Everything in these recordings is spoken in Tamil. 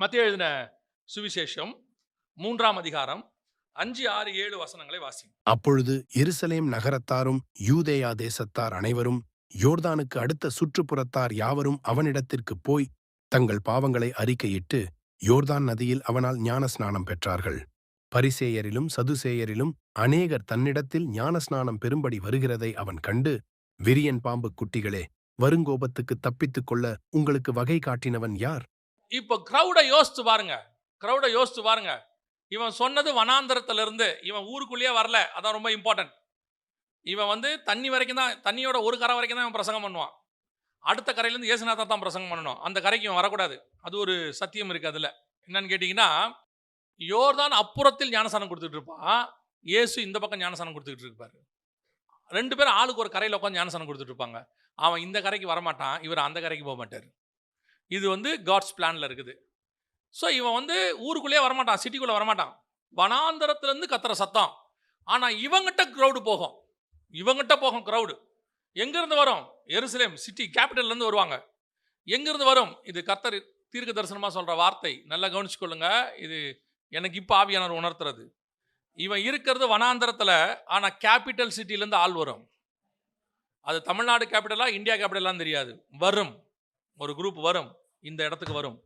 மத்திய எழுதின சுவிசேஷம் மூன்றாம் அதிகாரம் அஞ்சு ஆறு ஏழு வசனங்களை வாசி அப்பொழுது எருசலேம் நகரத்தாரும் யூதேயா தேசத்தார் அனைவரும் யோர்தானுக்கு அடுத்த சுற்றுப்புறத்தார் யாவரும் அவனிடத்திற்குப் போய் தங்கள் பாவங்களை அறிக்கையிட்டு யோர்தான் நதியில் அவனால் ஞானஸ்நானம் பெற்றார்கள். பரிசேயரிலும் சதுசேயரிலும் அநேகர் தன்னிடத்தில் ஞானஸ்நானம் பெறும்படி வருகிறதை அவன் கண்டு விரியன் பாம்பு குட்டிகளே வருங்கோபத்துக்கு தப்பித்துக் கொள்ள உங்களுக்கு வகை காட்டினவன் யார்? இப்போ க்ரௌடை யோசித்து பாருங்க. க்ரௌடை யோசித்து பாருங்க. இவன் சொன்னது வனாந்தரத்துலேருந்து இவன் ஊருக்குள்ளேயே வரல. அதான் ரொம்ப இம்பார்ட்டன்ட் இவன் வந்து தண்ணி வரைக்கும் தான் தண்ணியோட ஒரு கரை வரைக்கும் தான் இவன் பிரசங்கம் பண்ணுவான். அடுத்த கரையிலேருந்து ஏசுநாதா தான் பிரசங்கம் பண்ணணும். அந்த கரைக்கு இவன் வரக்கூடாது. அது ஒரு சத்தியம் இருக்குது அதில். என்னன்னு கேட்டிங்கன்னா யோர்தான் அப்புறத்தில் ஞானசானம் கொடுத்துட்டு இருப்பான் இயேசு இந்த பக்கம் ஞானசானம் கொடுத்துக்கிட்டு இருப்பார் ரெண்டு பேரும் ஆளுக்கு ஒரு கரையில் உட்காந்து ஞானசானம் கொடுத்துட்டு இருப்பாங்க. அவன் இந்த கரைக்கு வரமாட்டான். இவர் அந்த கரைக்கு போக மாட்டார் இது வந்து காட்ஸ் பிளானில் இருக்குது. ஸோ இவன் வந்து ஊருக்குள்ளேயே வரமாட்டான் சிட்டிக்குள்ளே வரமாட்டான். வனாந்தரத்துலேருந்து கத்துற சத்தம். ஆனால் இவங்கிட்ட க்ரௌடு போகும். இவங்கிட்ட போகும் க்ரௌடு எங்கேருந்து வரும்? எருசலேம் சிட்டி கேபிட்டல்லேருந்து வருவாங்க. எங்கேருந்து வரும்? இது கத்தர் தீர்க்க தரிசனமாக சொல்கிற வார்த்தை. நல்லா கவனிச்சுக்கொள்ளுங்க. இது எனக்கு இப்போ ஆவியானவர் உணர்த்துறது. இவன் இருக்கிறது வனாந்தரத்தில் ஆனால் கேபிட்டல் சிட்டிலேருந்து ஆள் வரும். அது தமிழ்நாடு கேபிட்டலாக இந்தியா கேபிட்டலான்னு தெரியாது. வரும். ஒரு குரூப் வரும் இந்த இடத்துக்கு வரும்.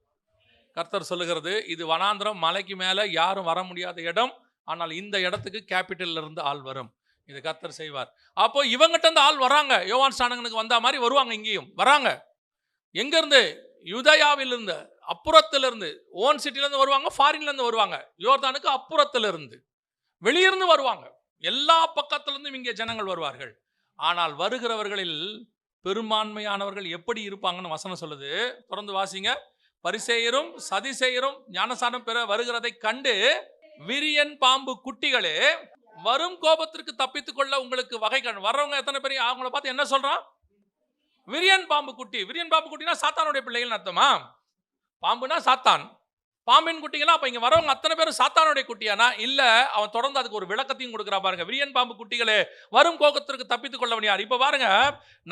கர்த்தர் சொல்லுகிறது இது வனாந்திரம் மலைக்கு மேலே யாரும் வர முடியாத இடம் ஆனால் இந்த இடத்துக்கு கேபிட்டல்ல இருந்து ஆள் வரும். இது கர்த்தர் செய்வார். அப்போ இவங்கிட்ட இருந்து ஆள் வராங்க. யோவான் ஸ்டானங்களுக்கு வந்த மாதிரி வருவாங்க இங்கேயும். வராங்க. எங்கேருந்து? யுதயாவிலிருந்து அப்புறத்திலிருந்து. ஓன் சிட்டிலேருந்து வருவாங்க ஃபாரின்லேருந்து வருவாங்க. யோர்தானுக்கு அப்புறத்திலிருந்து. வெளியிருந்து வருவாங்க. எல்லா பக்கத்திலிருந்தும் இங்கே ஜனங்கள் வருவார்கள். ஆனால் வருகிறவர்களில் பெரும்பான்மையானவர்கள் எப்படி இருப்பாங்கன்னு வசனம் சொல்லுது. தொடர்ந்து வாசிங்க. பரிசேயரும் சதிசேயரும் ஞானசானம் பெற வருகிறதை கண்டு விரியன் பாம்பு குட்டிகளே வரும் கோபத்திற்கு தப்பித்துக் கொள்ள உங்களுக்கு வகை கண் வர்றவங்க எத்தனை பேர்? அவங்கள பார்த்து என்ன சொல்றான்? விரியன் பாம்பு குட்டி. விரியன் பாம்பு குட்டினா சாத்தானுடைய பிள்ளைகள் அர்த்தமா? பாம்புனா சாத்தான். பாம்பின் குட்டிகளா அப்போ இங்கே வரவங்க அத்தனை பேரும் சாத்தானுடைய குட்டியானா? இல்லை அவன் தொடர்ந்து அதுக்கு ஒரு விளக்கத்தையும் கொடுக்குறா பாருங்க. விரியன் பாம்பு குட்டிகளே வரும் கோகத்திற்கு தப்பித்துக் கொள்ளவன் யார்? இப்போ பாருங்க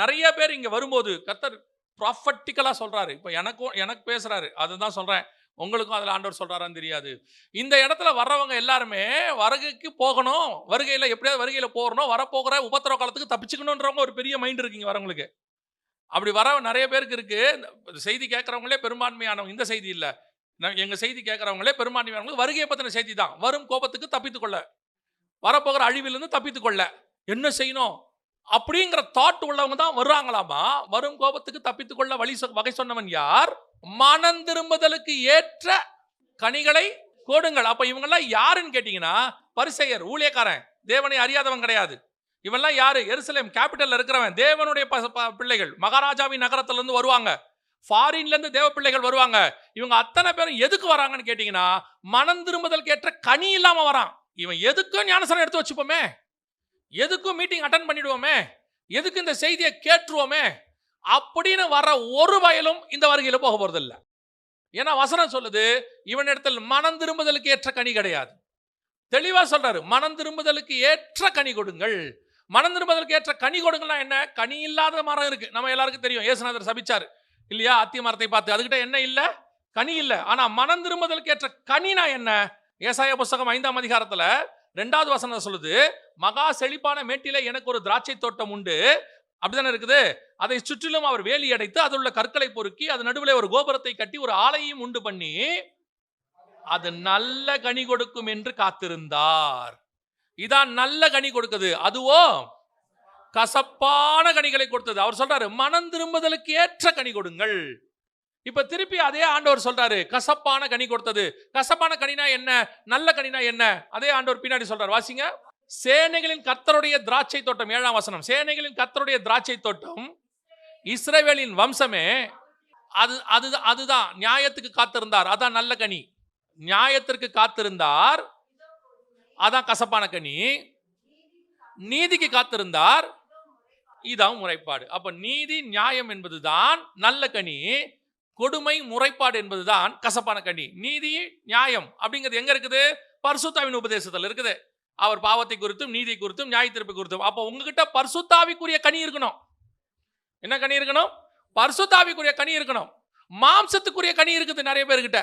நிறைய பேர் இங்கே வரும்போது கத்தர் ப்ராஃபட்டிக்கலாக சொல்கிறாரு இப்போ எனக்கும் எனக்கு பேசுகிறாரு அதுதான் சொல்கிறேன் உங்களுக்கும் அதில் ஆண்டவர் சொல்கிறாரான்னு தெரியாது. இந்த இடத்துல வர்றவங்க எல்லாருமே வருகைக்கு போகணும். வருகையில் எப்படியாவது வருகையில் போகணும் வரப்போகிற உபத்திரவ காலத்துக்கு தப்பிச்சுக்கணுன்றவங்க ஒரு பெரிய மைண்ட் இருக்குங்க வரவங்களுக்கு. அப்படி வர நிறைய பேருக்கு இருக்குது இந்த செய்தி கேட்குறவங்களே பெரும்பான்மையானவங்க. இந்த செய்தி இல்லை. எங்கள் செய்தி கேட்குறவங்களே பெரும்பான்மையானவங்க வருகையை பற்றின செய்தி தான். வரும் கோபத்துக்கு தப்பித்துக்கொள்ள வரப்போகிற அழிவிலிருந்து தப்பித்துக்கொள்ள என்ன செய்யணும்? அப்படிங்கிற தாட் உள்ளவங்க தான் வருவாங்களாமா வரும் கோபத்துக்கு தப்பித்துக்கொள்ள வழி சொ- வகை சொன்னவன் யார்? மனம் திரும்புதலுக்கு ஏற்ற கனிகளை கோடுங்கள். அப்போ இவங்கெல்லாம் யாருன்னு கேட்டிங்கன்னா பரிசெயர் ஊழியக்காரன். தேவனை அறியாதவன் கிடையாது. இவெல்லாம் யாரு? எருசலேம் கேபிட்டல் இருக்கிறவன். தேவனுடைய பிள்ளைகள். மகாராஜாவின் நகரத்துலேருந்து வருவாங்க. ஃபாரின்லேருந்து தேவப்பிள்ளைகள் தேவ பிள்ளைகள் வருவாங்க. இவங்க அத்தனை பேரும் எதுக்கு வராங்கன்னு கேட்டிங்கன்னா மனம் திரும்புதலுக்கு ஏற்ற கனி இல்லாமல் வரான். இவன் எதுக்கும் ஞானசனம் எடுத்து வச்சுப்போமே. எதுக்கும் மீட்டிங் அட்டன் பண்ணிடுவோமே. எதுக்கு இந்த செய்தியை கேட்டுருவோமே. அப்படின்னு வர ஒரு வயலும் இந்த வருகையில் போக போகிறதில்ல ஏன்னா வசனம் சொல்லுது இவனிடத்தில் மனம் திரும்புதலுக்கு ஏற்ற கனி கிடையாது. தெளிவாக சொல்கிறாரு மனம் திரும்புதலுக்கு ஏற்ற கனி கொடுங்கள். மனம் திரும்புதலுக்கு ஏற்ற கனி கொடுங்கள்னா என்ன? கனி இல்லாத மரம் இருக்குது நம்ம எல்லாருக்கும் தெரியும். ஏசுநாதர் சபிச்சார். இல்லையா? அத்தி மரத்தை பார்த்து. அதுகிட்ட என்ன இல்லை? கனி இல்லை. ஆனால் மனம் திரும்புதலுக்கு ஏற்ற கனினா என்ன? ஏசாய புஸ்தகம் ஐந்தாம் அதிகாரத்தில் ரெண்டாவது வசனம் சொல்லுது மகா செழிப்பான மேட்டில எனக்கு ஒரு திராட்சை தோட்டம் உண்டு. அப்படிதானே இருக்குது? அதை சுற்றிலும் அவர் வேலி அடைத்து அதில் உள்ள கற்களை பொறுக்கி அது நடுவில் ஒரு கோபுரத்தை கட்டி ஒரு ஆலையும் உண்டு பண்ணி அது நல்ல கனி கொடுக்கும் என்று காத்திருந்தார். இதான் நல்ல கனி கொடுக்குது. அதுவோ கசப்பான கனிகளை கொடுத்தது. அவர் சொல்றாரு மனம் திரும்புதலுக்கு ஏற்ற கனி கொடுங்கள். இப்ப திருப்பி அதே ஆண்டவர் சொல்றாரு கசப்பான கனி கொடுத்தது. கசப்பான கனினா என்ன? நல்ல கனினா என்ன? அதே ஆண்டவர் பின்னாடி சொல்றாரு வாசிங்க. சேனைகளின் கத்தருடைய திராட்சை தோட்டம். ஏழாம் வசனம். சேனைகளின் கத்தருடைய திராட்சை தோட்டம் இஸ்ரேவேலின் வம்சமே அது அது அதுதான். நியாயத்துக்கு காத்திருந்தார். அதான் நல்ல கனி. நியாயத்திற்கு காத்திருந்தார். அதான் கசப்பான கனி. நீதிக்கு காத்திருந்தார். இதான் முறைப்பாடு. அப்ப நீதி நியாயம் என்பதுதான் நல்ல கனி கொடுமை முறைப்பாடு என்பதுதான் கசப்பான கனி. நீதி நியாயம் அப்படிங்கிறது எங்க இருக்குது? பர்சுத்தாவின் உபதேசத்தில் இருக்குது. அவர் பாவத்தை குறித்தும் நீதி குறித்தும் நியாய தீர்ப்பு குறித்தும். அப்போ உங்ககிட்ட பர்சுத்தாவிக்குரிய கனி இருக்கணும். என்ன கனி இருக்கணும்? பர்சுத்தாவிக்குரிய கனி இருக்கணும். மாம்சத்துக்குரிய கனி இருக்குது நிறைய பேர்கிட்ட.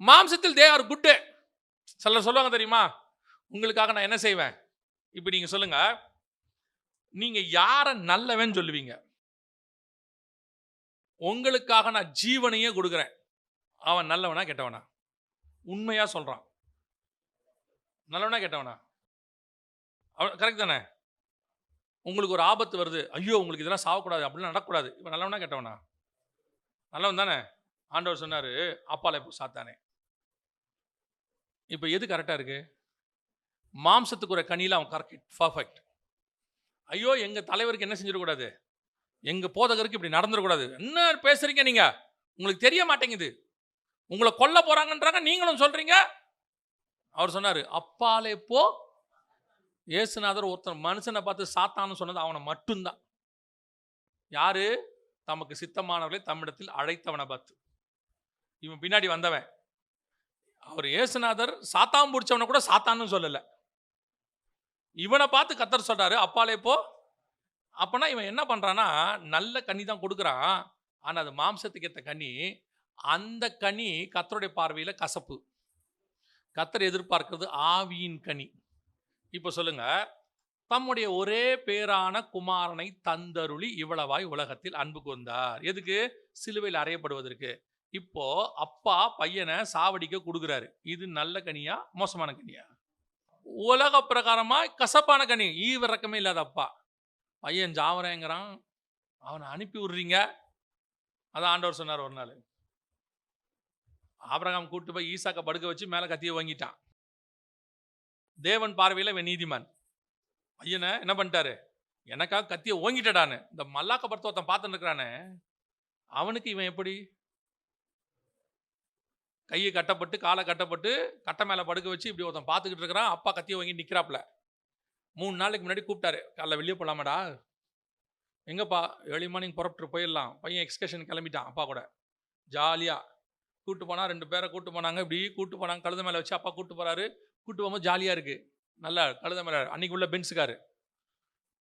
மாம்சத்தில் தே ஆர் குட்டு சிலர் சொல்லுவாங்க தெரியுமா? உங்களுக்காக நான் என்ன செய்வேன்? இப்போ நீங்கள் சொல்லுங்கள் நீங்க யார நல்லவன் சொல்லுவீங்க? உங்களுக்காக நான் ஜீவனையே கொடுக்குறேன். அவன் நல்லவனா கெட்டவனா? உண்மையா சொல்றான். நல்லவனா கெட்டவனா? அவன் கரெக்ட் தானே? உங்களுக்கு ஒரு ஆபத்து வருது. ஐயோ உங்களுக்கு இதெல்லாம் சாகக்கூடாது. அப்படிலாம் நடக்கூடாது. இவன் நல்லவனா கெட்டவனா? நல்லவன் தானே? ஆண்டவர் சொன்னாரு அப்பால இப்போ சாத்தானே. இப்போ எது கரெக்டாக இருக்கு? மாம்சத்துக்கு ஒரு கனியில் அவன் கரெக்ட் பர்ஃபெக்ட் ஐயோ எங்கள் தலைவருக்கு என்ன செஞ்சிடக்கூடாது? எங்கள் போதகருக்கு இப்படி நடந்துடக்கூடாது. என்ன பேசுகிறீங்க நீங்கள் உங்களுக்கு தெரிய மாட்டேங்குது. உங்களை கொல்ல போகிறாங்கன்றாங்க நீங்களும் சொல்கிறீங்க அவர் சொன்னார் அப்பாலே போ. இயேசுநாதர் ஒருத்தன் மனுஷனை பார்த்து சாத்தான்னு சொன்னது அவனை மட்டும்தான். யாரு? தமக்கு சித்தமானவர்களை தம்மிடத்தில் அழைத்தவனை பார்த்து. இவன் பின்னாடி வந்தவன். அவர் இயேசுநாதர் சாத்தான் பிடிச்சவனை கூட சாத்தான்னு சொல்லலை. இவனை பார்த்து கத்தர் சொல்கிறாரு அப்பாலே போ. அப்போனா இவன் என்ன பண்ணுறான்னா நல்ல கனி தான் கொடுக்குறான். ஆனால் அது மாம்சத்துக்கு ஏற்ற கனி அந்த கனி கத்தருடைய பார்வையில் கசப்பு. கத்தர் எதிர்பார்க்கிறது ஆவியின் கனி. இப்போ சொல்லுங்க தம்முடைய ஒரே பேரான குமாரனை தந்தருளி இவ்வளவாய் உலகத்தில் அன்பு கொண்டார் எதுக்கு? சிலுவையில் அறையப்படுவதற்கு. இப்போ அப்பா பையனை சாவடிக்க கொடுக்குறாரு. இது நல்ல கனியா மோசமான கனியா? உலக பிரகாரமா கசப்பான கனி ஈவிரக்கமே இல்லாத அப்பா. பையன் ஜாவரேங்கிறான். அவனை அனுப்பி விடுறீங்க. அதான் ஆண்டவர் சொன்னார் ஒரு நாள். ஆபிரகாம் கூட்டு போய் ஈசாக்கை படுக்க வச்சு மேலே கத்தியை வாங்கிட்டான். தேவன் பார்வையில் இவன் நீதிமான். பையனை என்ன பண்ணிட்டாரு? எனக்காக கத்தியை ஓங்கிட்டடான்னு. இந்த மல்லாக்க படத்தை ஒருத்தன் பார்த்துட்டு இருக்கிறானே. அவனுக்கு இவன் எப்படி? கையை கட்டப்பட்டு காலை கட்டப்பட்டு கட்டை மேலே படுக்க வச்சு இப்படி ஒருத்தன் பார்த்துக்கிட்டு இருக்கிறான். அப்பா கத்தியை வாங்கி நிற்கிறாப்புல மூணு நாளைக்கு முன்னாடி கூப்பிட்டாரு. காலைல வெளியே போகலாமாடா எங்கப்பா? ஏர்லி மார்னிங் புறப்பட்டு போயிடலாம். பையன் எக்ஸ்கர்ஷன் கிளம்பிட்டான் அப்பா கூட. ஜாலியாக கூப்பிட்டு போனால் ரெண்டு பேரை கூட்டு போனாங்க. இப்படி கூட்டு போனாங்க. கழுத மேலே வச்சு அப்பா கூப்பிட்டு போகிறாரு கூட்டு போகும்போது ஜாலியாக இருக்குது நல்லா கழுத மேலே அன்னைக்கு உள்ள பென்ஸுக்காரு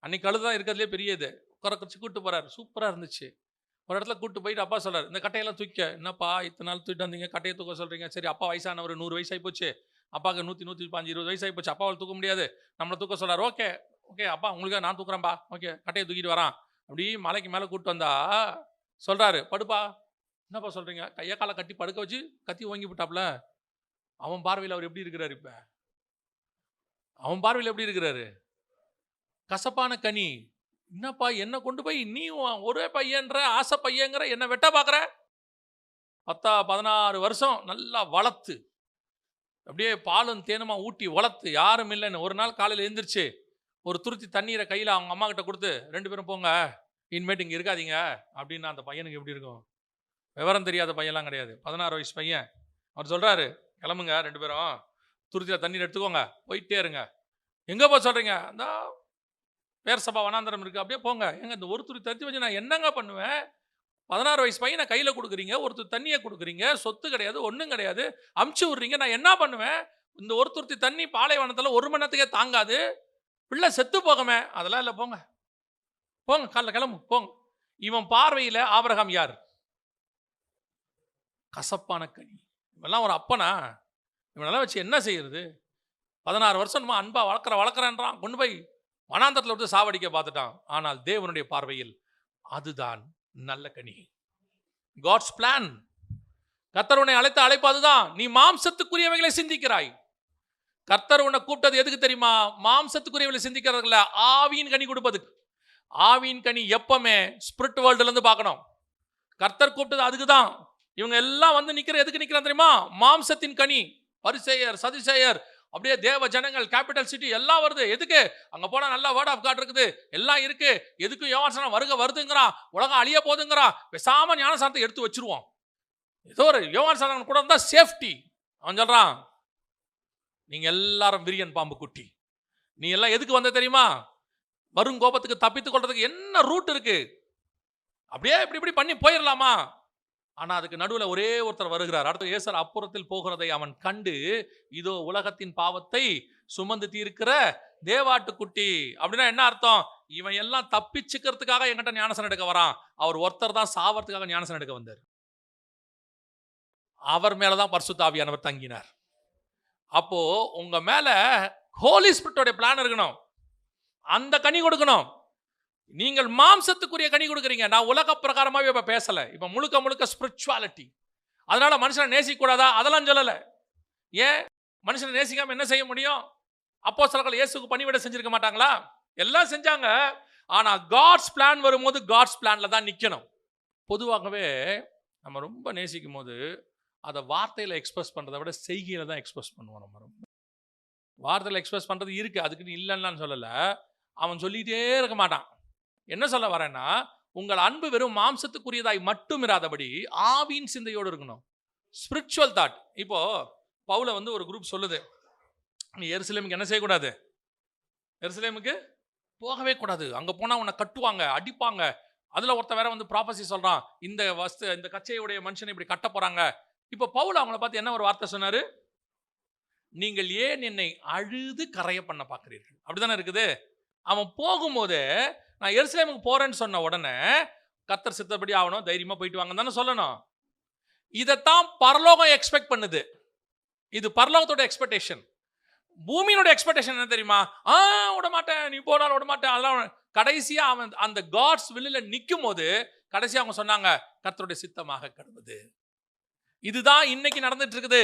அன்னைக்கு கழுத தான் இருக்கிறதுலே பெரிய இது. உட்கார குறைச்சி கூப்பிட்டு போகிறாரு சூப்பராக இருந்துச்சு. ஒரு இடத்துல கூட்டு போயிட்டு அப்பா சொல்கிறார் இந்த கட்டையெல்லாம் தூக்க என்னப்பா இத்தனை நாள் தூக்கிட்டு வந்தீங்க? கட்டையை தூக்க சொல்கிறீங்க சரி அப்பா வயசானவர் நூறு வயசாகி போச்சு அப்பாவுக்கு நூற்றி நூற்றி பாஞ்சு இருபது வயசாகி போச்சு அப்பாவால் தூக்க முடியாது. நம்மளை தூக்க சொல்கிறார் ஓகே ஓகே அப்பா உங்களுக்காக நான் தூக்குறேன்ப்பா ஓகே கட்டையை தூக்கிட்டு வரான். அப்படி மலைக்கு மேலே கூட்டு வந்தா சொல்கிறாரு படுப்பா. என்னப்பா சொல்கிறீங்க கையை காலை கட்டி படுக்க வச்சு கத்தி ஓங்கி விட்டாப்புல. அவன் பார்வையில் அவர் எப்படி இருக்கிறார் இப்போ? அவன் பார்வையில் எப்படி இருக்கிறாரு? கசப்பான கனி. என்னப்பா என்ன கொண்டு போய் நீ ஒரே பையன்ற ஆசை பையங்கிற என்ன வெட்ட பார்க்குற? பத்தா பதினாறு வருஷம் நல்லா வளர்த்து அப்படியே பாலும் தேனுமா ஊட்டி வளர்த்து யாரும் இல்லைன்னு ஒரு நாள் காலையில் எழுந்திரிச்சு ஒரு துருத்தி தண்ணீரை கையில் அவங்க அம்மா கிட்ட கொடுத்து ரெண்டு பேரும் போங்க இனிமேட்டு இங்கே இருக்காதீங்க அப்படின்னு அந்த பையனுக்கு எப்படி இருக்கும்? விவரம் தெரியாத பையன்லாம் கிடையாது. பதினாறு வயசு பையன். அவர் சொல்கிறாரு கிளம்புங்க ரெண்டு பேரும் துருத்தியில் தண்ணீர் எடுத்துக்கோங்க போயிட்டே இருங்க. எங்கே போக சொல்கிறீங்க அந்த பேர் சபா வனாந்தரம் இருக்குது அப்படியே போங்க. எங்க இந்த ஒரு துருத்தி வச்சு நான் என்னங்க பண்ணுவேன்? பதினாறு வயசு பையனை கையில் கொடுக்குறீங்க ஒருத்தர் தண்ணியை கொடுக்குறீங்க சொத்து கிடையாது ஒன்றும் கிடையாது. அமுச்சு விட்றீங்க. நான் என்ன பண்ணுவேன்? இந்த ஒருத்தருத்தி தண்ணி பாலைவனத்தில் ஒரு மணி நேரத்துக்கே தாங்காது. பிள்ளை செத்து போகமே. அதெல்லாம் இல்லை போங்க. போங்க காலைல கிளம்பு. போங்க. இவன் பார்வையில் ஆபரகம் யார்? கசப்பான கனி. இவெல்லாம் ஒரு அப்பனா? இவனெல்லாம் வச்சு என்ன செய்யறது? பதினாறு வருஷமா அன்பா வளர்க்குற வளர்க்குறேன்றான். கொண்டு போய் வனாந்தரத்தில் விட்டு சாவடிக்க பார்த்துட்டான். ஆனால் தேவனுடைய பார்வையில் அதுதான் நல்ல கனி. காட்ஸ் பிளான் கர்த்தர் உன்னை அழைத்த அழைப்பு அதுதான். நீ மாம்சத்துக்குரியவைகளை சிந்திக்கிறாய். கர்த்தர் உன்னை கூப்பிட்டது எதுக்கு தெரியுமா? மாம்சத்துக்குரியவைகளை சிந்திக்கிறதுல ஆவியின் கனி கொடுப்பதுக்கு. ஆவியின் கனி எப்பவுமே ஸ்பிரிட் வேர்ல்டுலேருந்து பார்க்கணும். கர்த்தர் கூப்பிட்டது அதுக்கு தான் இவங்க எல்லாம் வந்து நிற்கிற எதுக்கு நிற்கிறான் தெரியுமா? மாம்சத்தின் கனி. பரிசெயர் சதிசெயர் அப்படியே தேவ ஜனங்கள் கேபிட்டல் சிட்டி எல்லாம் வருது. எதுக்கு? அங்க போனா நல்லா வேர்ட் ஆஃப் காட் இருக்குது. எல்லாம் இருக்கு. எதுக்கு யோகாசனம் வருக வருதுங்கிறான். உலகம் அழிய போதுங்கிறான் பேசாம ஞானசானத்தை எடுத்து வச்சிருவோம். ஏதோ ஒரு யோகாசனம் கூட இருந்தா சேஃப்டி அவன் சொல்றான் நீங்க எல்லாரும் விரியன் பாம்பு குட்டி. நீ எல்லாம் எதுக்கு வந்த தெரியுமா? வரும் கோபத்துக்கு தப்பித்துக் கொள்றதுக்கு என்ன ரூட் இருக்கு? அப்படியே இப்படி இப்படி பண்ணி போயிடலாமா ஆனால் அதுக்கு நடுவில் ஒரே ஒருத்தர் வருகிறார். அடுத்த ஏசர் அப்புறத்தில் போகிறதை அவன் கண்டு இதோ உலகத்தின் பாவத்தை சுமந்து தீர்க்கிற தேவாட்டுக்குட்டி. அப்படின்னா என்ன அர்த்தம்? இவன் எல்லாம் தப்பிச்சுக்கிறதுக்காக என்கிட்ட ஞானசன் எடுக்க வரான். அவர் ஒருத்தர் தான் சாவறதுக்காக ஞானசன் எடுக்க வந்தார். அவர் மேலே தான் பர்சுத்தாவியானவர் தங்கினார். அப்போ உங்க மேல ஹோலி ஸ்பிரிட்டோடைய பிளான் இருக்கணும். அந்த கனி கொடுக்கணும். நீங்கள் மாம்சத்துக்குரிய கனி கொடுக்குறீங்க. நான் உலக பிரகாரமாகவே இப்போ பேசலை. இப்போ முழுக்க முழுக்க ஸ்பிரிச்சுவாலிட்டி அதனால் மனுஷனை நேசிக்கூடாதா அதெல்லாம் சொல்லலை. ஏன்? மனுஷனை நேசிக்காமல் என்ன செய்ய முடியும்? அப்போ சிலர்கள் இயேசுக்கு பணிவிட செஞ்சிருக்க மாட்டாங்களா? எல்லாம் செஞ்சாங்க. ஆனால் காட்ஸ் பிளான் வரும்போது காட்ஸ் பிளானில் தான் நிற்கணும் பொதுவாகவே நம்ம ரொம்ப நேசிக்கும் போது அதை வார்த்தையில் எக்ஸ்பிரஸ் பண்ணுறத விட செய்கையில் தான் எக்ஸ்பிரஸ் பண்ணுவோம் நம்ம ரொம்ப. வார்த்தையில் எக்ஸ்பிரஸ் பண்ணுறது இருக்குது அதுக்குன்னு இல்லைன்னு சொல்லலை. அவன் சொல்லிகிட்டே இருக்க மாட்டான். என்ன சொல்ல வரேன்னா உங்கள் அன்பு வெறும் மாம்சத்துக்குரியதாய் மட்டும் இராதபடி ஆவியின் சிந்தையோடு இருக்கணும். ஸ்பிரிச்சுவல் தாட் இப்போ பவுல வந்து ஒரு குரூப் சொல்லுது. நீ எருசலேமுக்கு என்ன செய்யக்கூடாது? எருசலேமுக்கு போகவே கூடாது. அங்கே போனால் உன்னை கட்டுவாங்க அடிப்பாங்க. அதில் ஒருத்தன் வேற வந்து ப்ராபசி சொல்கிறான் இந்த வஸ்து இந்த கச்சையுடைய மனுஷனை இப்படி கட்ட போகிறாங்க இப்போ பவுல் அவங்கள பார்த்து என்ன ஒரு வார்த்தை சொன்னார்? நீங்கள் ஏன் என்னை அழுது கரைய பண்ண பார்க்குறீர்கள்? அப்படிதானே இருக்குது? அவன் போகும்போது நான் எருசலேமுக்கு போகிறேன்னு சொன்ன உடனே கத்தர் சித்தப்படி ஆகணும் தைரியமாக போயிட்டு வாங்க தானே சொல்லணும். இதைத்தான் பரலோகம் எக்ஸ்பெக்ட் பண்ணுது. இது பரலோகத்தோட எக்ஸ்பெக்டேஷன் பூமியினோட எக்ஸ்பெக்டேஷன் என்ன தெரியுமா? ஆ விட மாட்டேன் நீ போனாலும் விட மாட்டேன் அதெல்லாம் அவன் அவன் அந்த காட்ஸ் வில்லில் நிற்கும் போது கடைசியாக அவங்க சொன்னாங்க கர்த்தருடைய சித்தமாக கிடந்தது இதுதான் இன்னைக்கு நடந்துட்டு இருக்குது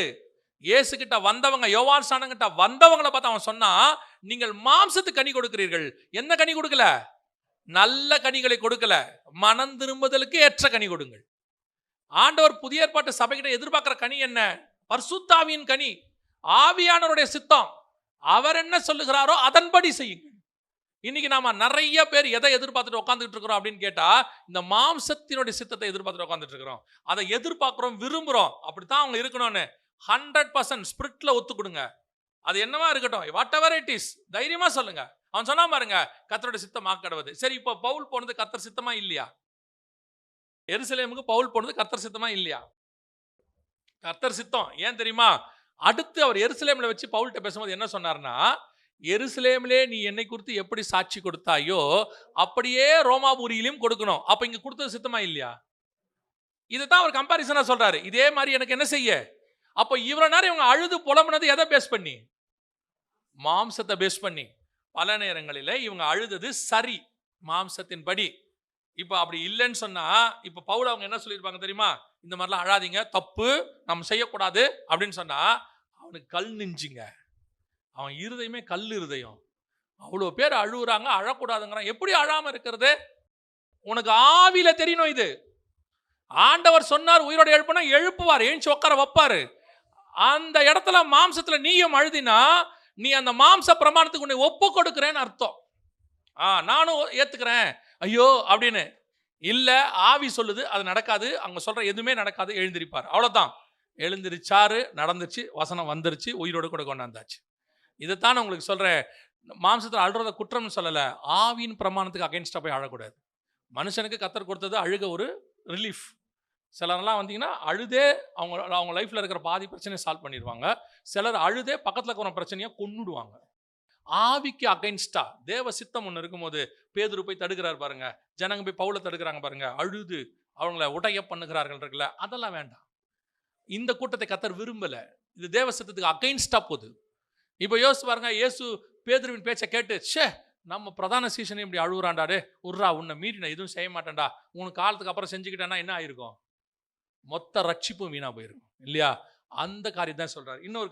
இயேசு கிட்ட வந்தவங்க யோவான் ஸ்நானம் கிட்ட வந்தவங்களை பார்த்து அவன் சொன்னா நீங்கள் மாம்சத்துக்கு கனி கொடுக்கிறீர்கள். என்ன கனி கொடுக்கல? நல்ல கனிகளை கொடுக்கல. மனம் திரும்புதலுக்கு ஏற்ற கனி கொடுங்கள். ஆண்டவர் புதிய ஏற்பாட்டு சபைகிட்ட எதிர்பார்க்குற கனி என்ன? பர்சுத்தாவியின் கனி. ஆவியானவருடைய சித்தம். அவர் என்ன சொல்லுகிறாரோ அதன்படி செய்யுங்கள். இன்னைக்கு நாம நிறைய பேர் எதை எதிர்பார்த்துட்டு உட்காந்துட்டு இருக்கிறோம் அப்படின்னு கேட்டா இந்த மாம்சத்தினுடைய சித்தத்தை எதிர்பார்த்துட்டு உட்காந்துட்டு இருக்கிறோம். அதை எதிர்பார்க்குறோம் விரும்புகிறோம் அப்படித்தான் அவங்க இருக்கணும்னு. ஹண்ட்ரட் பர்சன்ட் ஸ்பிரிட்ல ஒத்துக்கொடுங்க அது என்னவா இருக்கட்டும்? வாட் எவர் இட் இஸ் தைரியமா சொல்லுங்க. அவன் சொன்னா பாருங்க கத்தரோட சித்தம் ஆக்கடுவது சரி இப்போ பவுல் போனது கத்தர் சித்தமா இல்லையா? எருசலேமுக்கு பவுல் போனது கத்தர் சித்தமா இல்லையா? கத்தர் சித்தம். ஏன் தெரியுமா? அடுத்து அவர் எருசலேமில் வச்சு பவுல்கிட்ட பேசும்போது என்ன சொன்னார்னா எருசலேமிலே நீ என்னை குறித்து எப்படி சாட்சி கொடுத்தாயோ அப்படியே ரோமாபுரியிலையும் கொடுக்கணும். அப்போ இங்கே கொடுத்தது சித்தமா இல்லையா? இதுதான் அவர் கம்பாரிசனாக சொல்கிறாரு இதே மாதிரி எனக்கு என்ன செய்ய? அப்போ இவ்வளோ நேரம் இவங்க அழுது புலம்புனது எதை பேஸ் பண்ணி? மாம்சத்தை பேஸ் பண்ணி. பல நேரங்களில் இவங்க அழுதது சரி மாம்சத்தின் படி இப்போ அப்படி இல்லைன்னு சொன்னால் இப்போ பவுல் அவங்க என்ன சொல்லியிருப்பாங்க தெரியுமா? இந்த மாதிரிலாம் அழாதீங்க தப்பு நம்ம செய்யக்கூடாது அப்படின்னு சொன்னால் அவனுக்கு கல் நெஞ்சுங்க. அவன் இருதயமே கல் இருதயம். அவ்வளோ பேர் அழுகுறாங்க அழக்கூடாதுங்கிறான் எப்படி அழாமல் இருக்கிறது? உனக்கு ஆவியில தெரியணும் இது. ஆண்டவர் சொன்னார் உயிரோட எழுப்புனா எழுப்புவார் ஏஞ்சி உட்கார வைப்பாரு. அந்த இடத்துல மாம்சத்தில் நீயும் அழுதினா நீ அந்த மாம்ச பிரமாணத்துக்கு உன்னை ஒப்பு கொடுக்குறேன்னு அர்த்தம். ஆ நானும் ஏற்றுக்கிறேன் ஐயோ அப்படின்னு. இல்லை ஆவி சொல்லுது அது நடக்காது. அவங்க சொல்கிற எதுவுமே நடக்காது எழுந்திருப்பார். அவ்வளோதான் எழுந்திருச்சாரு நடந்துச்சு வசனம் வந்துருச்சு உயிரோடு கூட கொண்டாந்தாச்சு. இதைத்தான் நான் உங்களுக்கு சொல்கிறேன் மாம்சத்தில் அழுறத குற்றம்னு சொல்லலை. ஆவியின் பிரமாணத்துக்கு அகைன்ஸ்டாக போய் அழக்கூடாது. மனுஷனுக்கு கத்தர் கொடுத்தது அழுக ஒரு ரிலீஃப் சிலர்லாம் வந்தீங்கன்னா அழுதே அவங்க அவங்க லைஃப்பில் இருக்கிற பாதி பிரச்சனையை சால்வ் பண்ணிடுவாங்க. சிலர் அழுதே பக்கத்தில் இருக்கிற பிரச்சனையை கொன்னுடுவாங்க. ஆவிக்கு அகைன்ஸ்டா தேவ சித்தம் ஒன்று இருக்கும்போது பேதுரு போய் தடுக்கிறார் பாருங்க ஜனங்க போய் பவுல தடுக்கிறாங்க பாருங்க அழுது அவங்கள உடைய பண்ணுகிறார்கள் இருக்குல்ல அதெல்லாம் வேண்டாம். இந்த கூட்டத்தை கத்தர் விரும்பலை. இது தேவ சித்தத்துக்கு அகைன்ஸ்டா போகுது. இப்போ யோசிச்சு பாருங்க இயேசு பேதுருவின் பேச்சை கேட்டு ஷே நம்ம பிரதான சீசனை இப்படி அழுகுறாண்டாரு உர்ரா உன்னை மீறி நான் எதுவும் செய்ய மாட்டேன்டா உனக்கு காலத்துக்கு அப்புறம் செஞ்சுக்கிட்டேன்னா என்ன ஆயிருக்கும்? மொத்த ரட்சிப்பும் வீணா போயிருக்கும். இல்லையா? அந்த காரியம் தான் சொல்கிறார் இன்னொரு